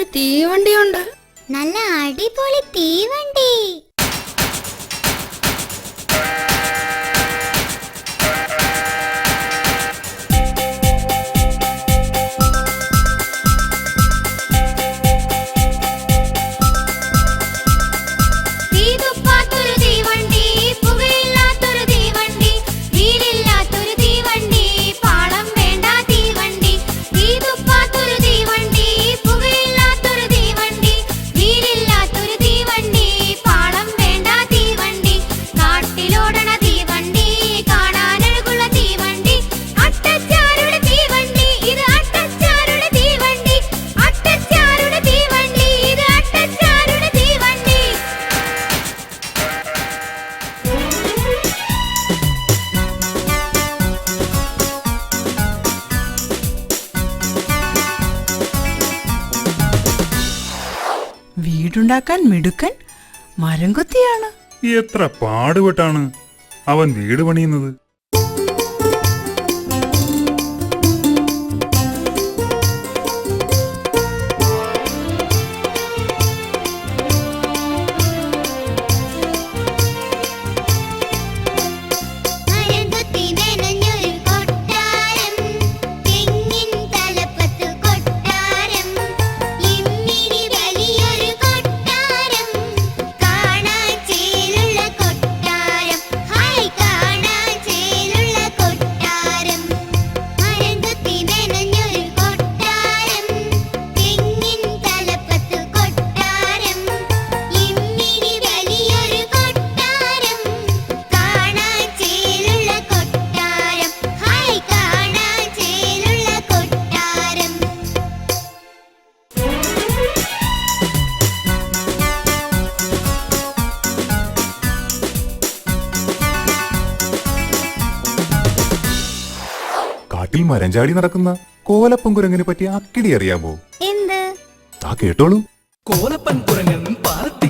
ഒരു തീവണ്ടിയുണ്ട്. നല്ല അടിപൊളി തീവണ്ടി. വീടുണ്ടാക്കാൻ മിടുക്കൻ മരം കൊത്തിയാണ് എത്ര പാടുപെട്ടാണ് അവൻ വീട് പണിയുന്നത്. മരം ചാടി നടക്കുന്ന കോലപ്പൻ കുരങ്ങിനെ പറ്റി അക്കിടി അറിയാമോ? എന്ത്? ആ കേട്ടോളൂ. കോലപ്പൻ കുരങ്ങൻ പാർട്ടി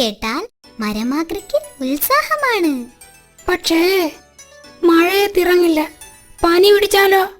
കേട്ടാൽ മരമാക്രിക്ക് ഉത്സാഹമാണ്. പക്ഷേ മഴയത്തിറങ്ങില്ല. പനി പിടിച്ചാലോ?